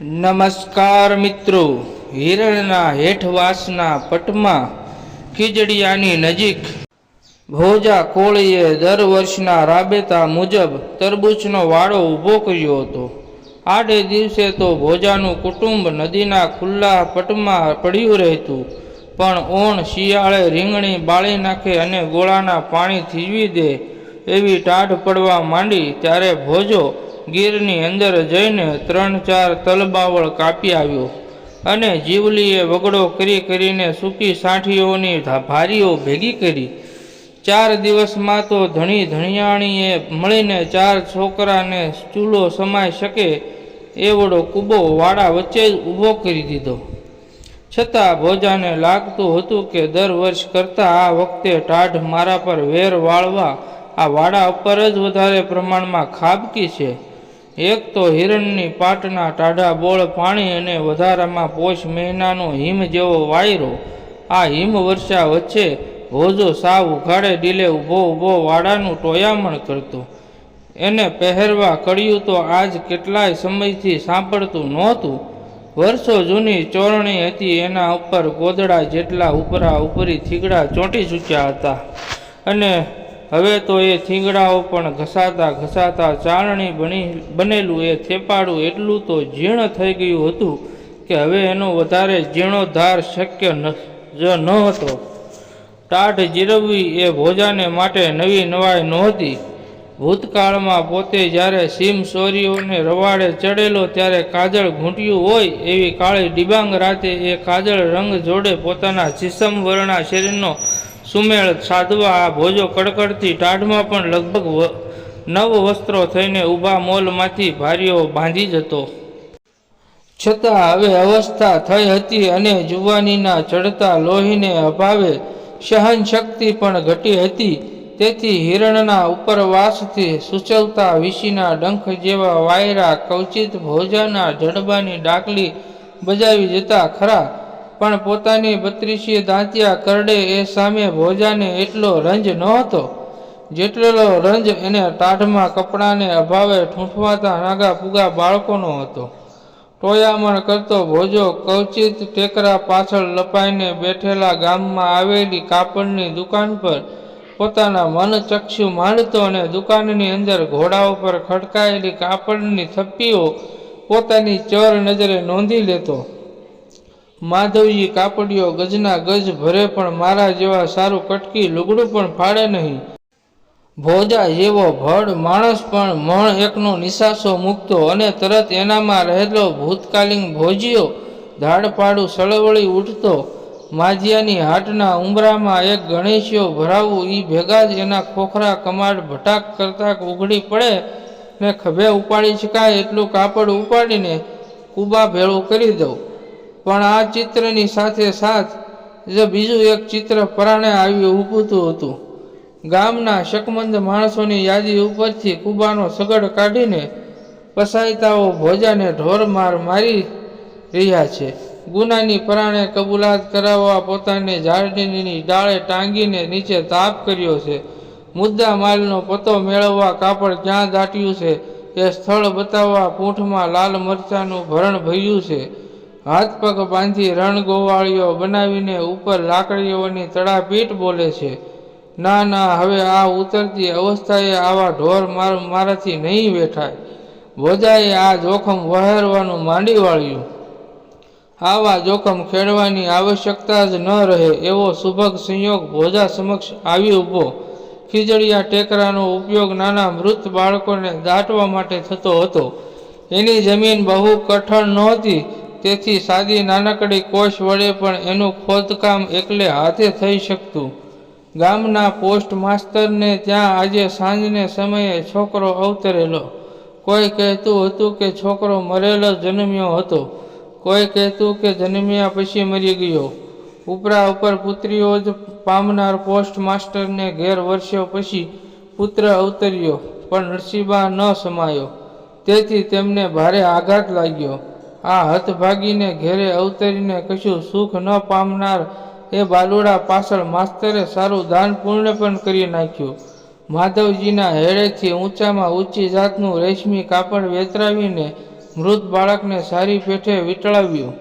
નમસ્કાર મિત્રો. હિરણના હેઠવાસના પટમાં ખીજડીયાની નજીક ભોજા કોળીએ દર વર્ષના રાબેતા મુજબ તરબૂચનો વાડો ઊભો કર્યો હતો. આડે દિવસે તો ભોજાનું કુટુંબ નદીના ખુલ્લા પટમાં પડ્યું રહેતું. પણ ઓણ શિયાળે રીંગણી બાળી નાખે અને ગોળાના પાણી થીજવી દે એવી ટાઢ પડવા માંડી ત્યારે ભોજો ગીરની અંદર જઈને ત્રણ ચાર તલબાવળ કાપી આવ્યો અને જીવલીએ વગડો કરી કરીને સૂકી સાંઠીઓની ભારીઓ ભેગી કરી. ચાર દિવસમાં તો ધણી ધણિયાણીએ મળીને ચાર છોકરાને ચૂલો સમાઈ શકે એવડો કૂબો વાડા વચ્ચે જ ઊભો કરી દીધો. છતાં ભોજાને લાગતું હતું કે દર વર્ષ કરતાં આ વખતે ટાઢ મારા પર વેર વાળવા આ વાડા ઉપર જ વધારે પ્રમાણમાં ખાબકી છે. એક તો હિરણની પાટના ટાઢા બોળ પાણી અને વધારામાં પોષ મહિનાનો હિમ જેવો વાયરો. આ હિમ વર્ષા વચ્ચે હોજો સાવ ઉઘાડે ડીલે ઊભો ઊભો વાડાનું ટોયામણ કરતો. એને પહેરવા કળિયું તો આજ કેટલાય સમયથી સાંભળતું નહોતું. વર્ષો જૂની ચોરણી હતી એના ઉપર ગોદડા જેટલા ઉપરા ઉપરી થીગડા ચોંટી ચૂક્યા હતા. અને હવે તો એ થીંગડાઓ પણ ઘસાતા ઘસાતા ચારણી બની, બનેલું, એ થેપાડું એટલું તો જીર્ણ થઈ ગયું હતું કે હવે એનો વધારે જીર્ણોદ્ધાર શક્ય જ ન હતો. ટાઢ જીરવવી એ ભોજાને માટે નવી નવાઈ નહોતી. ભૂતકાળમાં પોતે જ્યારે સીમ સોરીઓને રવાડે ચડેલો ત્યારે કાજળ ઘૂંટ્યું હોય એવી કાળી ડિબાંગ રાતે એ કાજળ રંગ જોડે પોતાના જીસમ વર્ણા શરીરનો સુમેળ સાધવા આ ભોજો કડકડથી ટાઢમાં પણ લગભગ નવ વસ્ત્રો થઈને ઊભા મોલમાંથી ભારીઓ બાંધી જતો. છતાં હવે અવસ્થા થઈ હતી અને જુવાનીના ચડતા લોહીને અભાવે સહન શક્તિ પણ ઘટી હતી. તેથી હિરણના ઉપરવાસથી સૂચવતા વિશીના ડંખ જેવા વાયરા કવચિત ભોજાના જડબાની ડાકલી બજાવી જતા ખરા પણ પોતાની બત્રીસી દાંતિયા કરડે એ સામે ભોજાને એટલો રંજ નહોતો. જેટલો રંજ એને ટાઢમાં કપડાને અભાવે ઠૂંઠવાતા નાગા પૂગા બાળકોનો હતો. ટોયામણ કરતો ભોજો કવચિત ટેકરા પાછળ લપાઈને બેઠેલા ગામમાં આવેલી કાપડની દુકાન પર પોતાના મન ચક્ષુ માંડતો અને દુકાનની અંદર ઘોડા ઉપર ખડકાયેલી કાપડની થપ્પીઓ પોતાની ચર નજરે નોંધી લેતો. માધવજી કાપડિયો ગજના ગજ ભરે પણ મારા જેવા સારું કટકી લુગડું પણ ફાડે નહીં. ભોજા જેવો ભડ માણસ પણ મણ એકનો નિશાસો મૂકતો અને તરત એનામાં રહેલો ભૂતકાલીન ભોજીયો ધાડપાડું સળવળી ઉઠતો. માજિયાની હાટના ઉંબરામાં એક ગણેશિયો ભરાવું એ ભેગા જ એના ખોખરા કમાડ ભટાક કરતા ઉઘડી પડે ને ખભે ઉપાડી શકાય એટલું કાપડ ઉપાડીને કુબા ભેળું કરી દઉં. પણ આ ચિત્રની સાથે સાથ જે બીજું એક ચિત્ર પરાણે આવી ઊભુતું હતું. ગામના શકમંદ માણસોની યાદી ઉપરથી કુબાનો સગડ કાઢીને પસાયતાઓ ભોજાને ઢોર માર મારી રહ્યા છે. ગુનાની પરાણે કબૂલાત કરાવવા પોતાને ઝાડની ડાળે ટાંગીને નીચે તાપ કર્યો છે. મુદ્દા માલનો પતો મેળવવા કાપડ ક્યાં દાટ્યું છે એ સ્થળ બતાવવા પૂંઠમાં લાલ મરચાનું ભરણ ભર્યું છે. હાથ પગ બાંધી રણગોવાળીઓ બનાવીને ઉપર લાકડીઓની તળાપીટ બોલે છે, ના ના, હવે આ ઉતરતી અવસ્થાએ આવા ઢોર માર, મારાથી નહીં બેઠાય ભોજાએ આ જોખમ વહેરવાનું માંડી વાળ્યું. આવા જોખમ ખેડવાની આવશ્યકતા જ ન રહે, એવો સુભગ સંયોગ ભોજા સમક્ષ આવી ઊભો. ખીજડીયા ટેકરાનો ઉપયોગ નાના મૃત બાળકોને દાટવા માટે થતો હતો. એની જમીન બહુ કઠણ નહોતી. તેથી સાદી નાનકડી કોષ વડે પણ એનું ખોદકામ એકલે હાથે થઈ શકતું. ગામના પોસ્ટ માસ્તરને ત્યાં આજે સાંજને સમયે છોકરો અવતરેલો. કોઈ કહેતું હતું કે છોકરો મરેલો જન્મ્યો હતો. કોઈ કહેતું કે જન્મ્યા પછી મરી ગયો. ઉપરા ઉપર પુત્રીઓ જ પામનાર પોસ્ટ માસ્ટરને ઘેર વર્ષો પછી પુત્ર અવતર્યો, પણ નરસિંહા ન સમાયો. તેથી તેમને ભારે આઘાત લાગ્યો. આ હતભાગીને ઘેરે અવતરીને કશું સુખ ન પામનાર એ બાલુડા પાછળ માસ્તરે સારું દાન પૂર્ણ પણ કરી નાખ્યું. માધવજીના હેડેથી ઊંચામાં ઊંચી જાતનું રેશમી કાપડ વેતરાવીને મૃત બાળકને સારી પેઠે વીંટળાવ્યું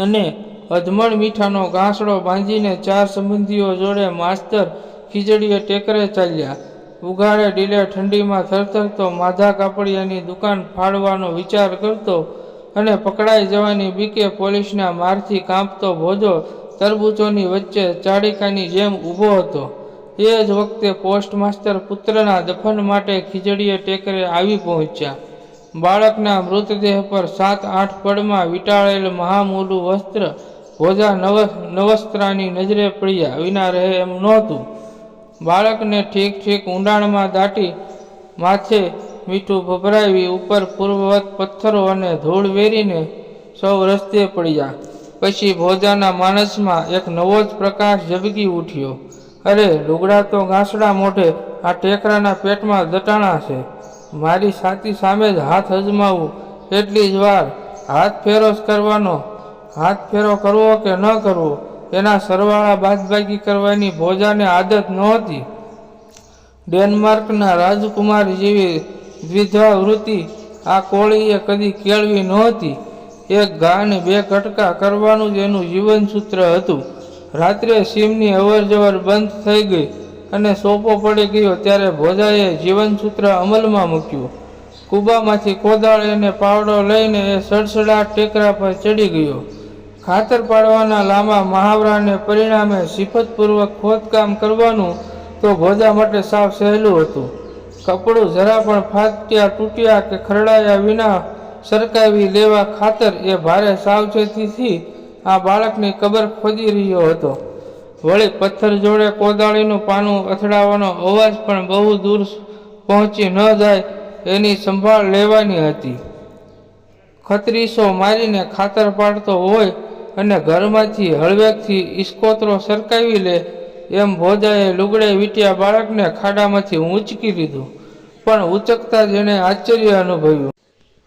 અને અધમણ મીઠાનો ઘાસડો બાંધીને ચાર સંબંધીઓ જોડે માસ્તર ખીજડીએ ટેકરે ચાલ્યા. ઉઘાડે ડીલે ઠંડીમાં થરથરતો માધા કાપડિયાની દુકાન ફાળવાનો વિચાર કરતો અને પકડાઈ જવાની બીકે પોલીસના મારથી કાંપતો ભોજો તરબૂચોની વચ્ચે ચાડિકાની જેમ ઊભો હતો. એ જ વખતે પોસ્ટ માસ્ટર પુત્રના દફન માટે ખીજડીએ ટેકરે આવી પહોંચ્યા. બાળકના મૃતદેહ પર સાત આઠ પડમાં વીંટાળેલ મહામૂલું વસ્ત્ર ભોજા નવ નવસ્ત્રાની નજરે પડ્યા વિના રહે એમ નહોતું. બાળકને ઠીક ઠીક ઊંડાણમાં દાટી માથે મીઠું ભભરાવી ઉપર પૂર્વવત પથ્થરો અને ધૂળ વેરીને સૌ રસ્તે પડ્યા. પછી ભોજાના માણસમાં એક નવો જ પ્રકાશ ઝબકી ઉઠ્યો. અરે લુગડા તો ઘાસડા મોઢે, આ ટેકરાના પેટમાં દટાણા છે. મારી છાતી સામે જ હાથ અજમાવું, એટલી જ વાર. હાથ ફેરો જ કરવાનો, હાથ ફેરો કરવો કે ન કરવો, એના સરવાળા બાદબાકી કરવાની ભોજાને આદત નહોતી. ડેનમાર્કના રાજકુમાર જેવી દ્વિધા વૃત્તિ આ કોળીએ કદી કેળવી નહોતી. એક ઘાને બે કટકા કરવાનું જ એનું જીવનસૂત્ર હતું. રાત્રે સીમની અવરજવર બંધ થઈ ગઈ અને સોપો પડી ગયો ત્યારે ભોજાએ જીવનસૂત્ર અમલમાં મૂક્યું. કૂબામાંથી કોદાળ અને પાવડો લઈને એ સડસડાટ ટેકરા પર ચડી ગયો. ખાતર પાડવાના લાંબા મહાવરાને પરિણામે સિફતપૂર્વક ખોદકામ કરવાનું તો ભોજા માટે સાવ સહેલું હતું. કપડું જરા પણ ફાટ્યા તૂટ્યા કે ખરડાયા વિના સરકાવી લેવા ખાતર એ ભારે સાવચેતીથી આ બાળકની કબર ખોદી રહ્યો હતો. વળી પથ્થર જોડે કોદાળીનું પાનું અથડાવાનો અવાજ પણ બહુ દૂર પહોંચી ન જાય એની સંભાળ લેવાની હતી. ખત્રીસો મારીને ખાતર પાડતો હોય અને ઘરમાંથી હળવેકથી ઇસ્કોતરો સરકાવી લે એમ ભોજાએ લુગડે વીંટ્યા બાળકને ખાડામાંથી ઊંચકી લીધું. પણ ઉચકતા જેણે આશ્ચર્ય અનુભવ્યું.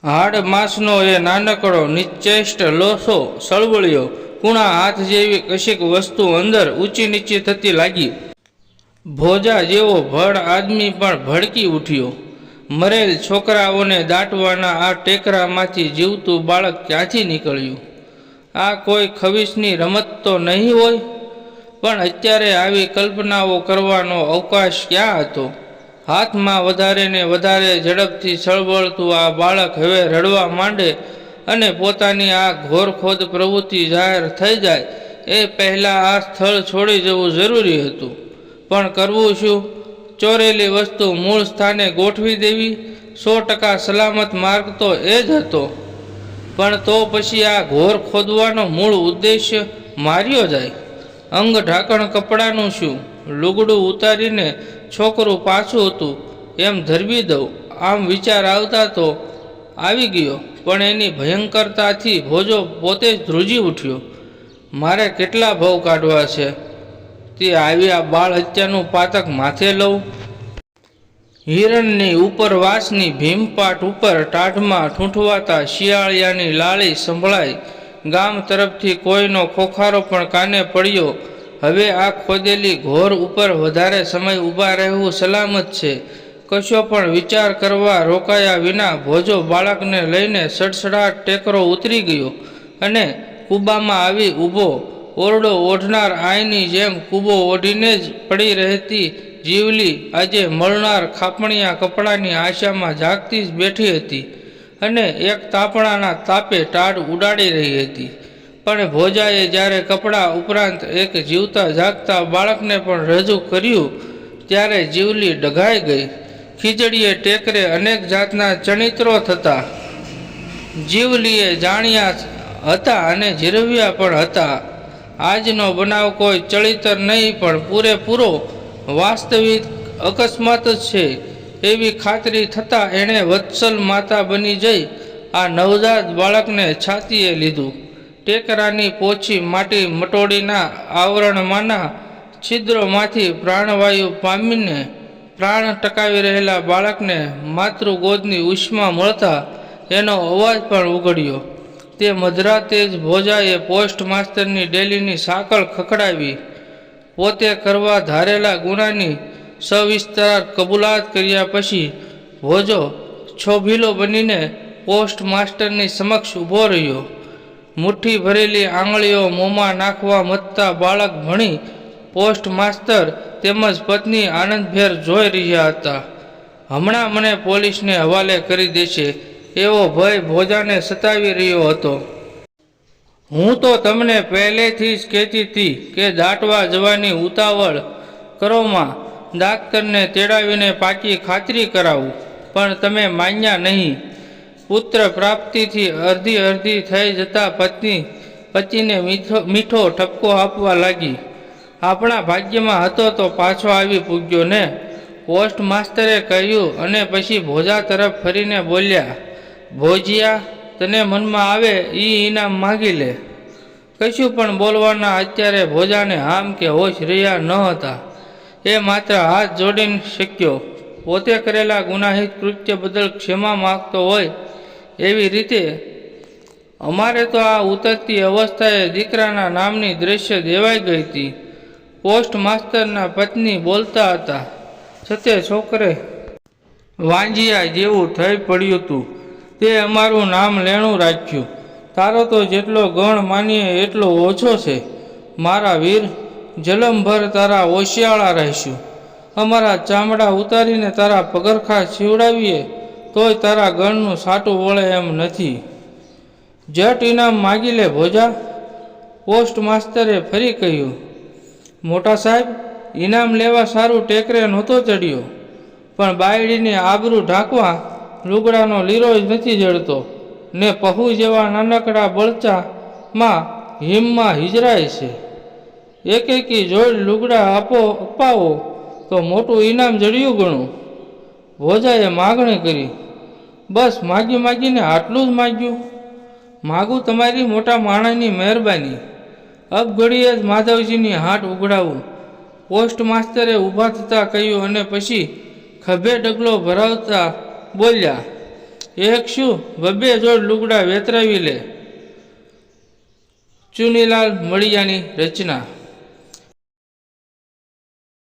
હાડ માંસનો એ નાનકડો, નિશ્ચેષ્ટ લોસો સળવળ્યો. કુણા હાથ જેવી કશીક વસ્તુ અંદર ઊંચી નીચી થતી લાગી. ભોજા જેવો ભડ આદમી પણ ભડકી ઉઠ્યો. મરેલ છોકરાઓને દાટવાના આ ટેકરામાંથી જીવતું બાળક ક્યાંથી નીકળ્યું? આ કોઈ ખવિશની રમત તો નહીં હોય? પણ અત્યારે આવી કલ્પનાઓ કરવાનો અવકાશ ક્યાં હતો? હાથમાં વધારે ને વધારે ઝડપથી સળવળતું આ બાળક હવે રડવા માંડે અને પોતાની આ ઘોરખોદ પ્રવૃત્તિ જાહેર થઈ જાય, એ પહેલાં આ સ્થળ છોડી જવું જરૂરી હતું. પણ કરવું શું? ચોરેલી વસ્તુ મૂળ સ્થાને ગોઠવી દેવી, સો ટકા સલામત માર્ગ તો એ જ હતો. પણ તો પછી આ ઘોર ખોદવાનો મૂળ ઉદ્દેશ્ય માર્યો જાય. અંગ ઢાંકણ કપડાનું શું? લુગડું ઉતારીને છોકરું પાછું હતું. એમ ધરબી દઉં. આમ વિચાર આવતા તો આવી ગયો. પણ એની ભયંકરતાથી ભોજો પોતે જ ધ્રુજી ઉઠ્યો. મારે કેટલા ભાવ કાઢવા છે? તે આવી આ બાળ હત્યાનું પાતક માથે લઉં. હિરણની ઉપરવાસની ભીમપાટ ઉપર ટાઢમાં ઠૂંઠવાતા શિયાળિયાની લાળી સંભળાઈ. ગામ તરફથી કોઈનો ખોખારો પણ કાને પડ્યો. હવે આ ખોદેલી ઘોર ઉપર વધારે સમય ઊભા રહેવું સલામત છે. કશો પણ વિચાર કરવા રોકાયા વિના ભોજો બાળકને લઈને સડસડાટ ટેકરો ઉતરી ગયો અને કૂબામાં આવી ઊભો. ઓરડો ઓઢનાર આઈની જેમ કૂબો ઓઢીને જ પડી રહેતી જીવલી આજે મળનાર ખાપણિયા કપડાની આશામાં જાગતી જ બેઠી હતી અને એક તાપણાના તાપે ટાઢ ઉડાડી રહી હતી. પણ ભોજાએ જ્યારે કપડાં ઉપરાંત એક જીવતા જાગતા બાળકને પણ રજૂ કર્યું, ત્યારે જીવલી ડઘાઈ ગઈ. ખીચડીએ ટેકરે અનેક જાતના ચણિત્રો થતા. જીવલીએ જાણ્યા હતા અને જીરવ્યા પણ હતા. આજનો બનાવ કોઈ ચળિતર નહીં, પણ પૂરેપૂરો વાસ્તવિક અકસ્માત જ છે. એવી ખાતરી થતાં એણે વત્સલ માતા બની જઈ આ નવજાત બાળકને છાતીએ લીધું. ટેકરાની પોછી માટી મટોડીના આવરણમાંના છિદ્રોમાંથી પ્રાણવાયુ પામીને પ્રાણ ટકાવી રહેલા બાળકને માતૃગોદની ઉષ્મા મળતા એનો અવાજ પણ ઉગડ્યો. તે મધરાતે જ ભોજાએ પોસ્ટ માસ્તરની ડેલીની સાંકળ ખખડાવી, પોતે કરવા ધારેલા ગુનાની સવિસ્તાર કબૂલાત કર્યા પછી ભોજો છોભીલો બનીને પોસ્ટ માસ્ટરની સમક્ષ ઊભો રહ્યો. મુઠ્ઠી ભરેલી આંગળીઓ મોંમાં નાખવા મથતા બાળક ભણી પોસ્ટ માસ્તર તેમજ પત્ની આનંદભેર જોઈ રહ્યા હતા. હમણાં મને પોલીસને હવાલે કરી દેશે. એવો ભય ભોજાને સતાવી રહ્યો હતો. હું તો તમને પહેલેથી જ કહેતી હતી કે દાટવા જવાની ઉતાવળ કરોમાં ડાક્ટરને તેડાવીને પાકી ખાતરી કરાવું, પણ તમે માન્યા નહીં. પુત્ર પ્રાપ્તિથી અડધી અડધી થઈ જતા પત્ની પતિને મીઠો મીઠો ઠપકો આપવા લાગી. આપણા ભાગ્યમાં હતો તો પાછો આવી પૂગ્યો ને. પોસ્ટ માસ્તરે કહ્યું અને પછી ભોજા તરફ ફરીને બોલ્યા, ભોજિયા, તને મનમાં આવે એ ઇનામ માગી લે. કશું પણ બોલવાના અત્યારે ભોજાને હામ કે હોશ રહ્યા ન હતા. એ માત્ર હાથ જોડીને શક્યો. પોતે કરેલા ગુનાહિત કૃત્ય બદલ ક્ષમા માગતો હોય એવી રીતે અમારે તો આ ઉતરતી અવસ્થાએ દીકરાના નામની દ્રશ્ય દેવાઈ ગઈ હતી. પોસ્ટ માસ્તરના પત્ની બોલતા હતા છતે છોકરે, વાંજિયા જેવું થઈ પડ્યું હતું તે અમારું નામ લેણું રાખ્યું. તારો તો જેટલો ગણ માનીએ એટલો ઓછો છે. મારા વીર, જલમભર તારા ઓશિયાળા રહીશું. અમારા ચામડા ઉતારીને તારા પગરખા સીવડાવીએ તોય તારા ગણનું સાટું વળે એમ નથી. જટ ઇનામ માગી લે ભોજા. પોસ્ટ માસ્તરે ફરી કહ્યું, મોટા સાહેબ, ઇનામ લેવા સારું ટેકરે નહોતો ચડ્યો, પણ બાયડીની આબરૂ ઢાંકવા લુગડાનો લીરો જ નથી જડતો. ને પહુ જેવા નાનકડા બળચામાં હિમમાં હિજરાય છે. એક એકી જોડ લુગડા આપો, અપાવો, તો મોટું ઇનામ જડ્યું ગણું. ભોજાએ માગણી કરી. બસ માગી માગીને આટલું જ માગ્યું. માગું તમારી મોટા માણસની મહેરબાની. અબ ઘડીએ જ માધવજીની હાટ ઉઘડાવું. પોસ્ટ માસ્તરે ઊભા થતાં કહ્યું અને પછી ખભે ડગલો ભરાવતા બોલ્યા, એક શું? બબે જોડ લુગડા વેતરાવી લે. ચુનીલાલ મળિયાની રચના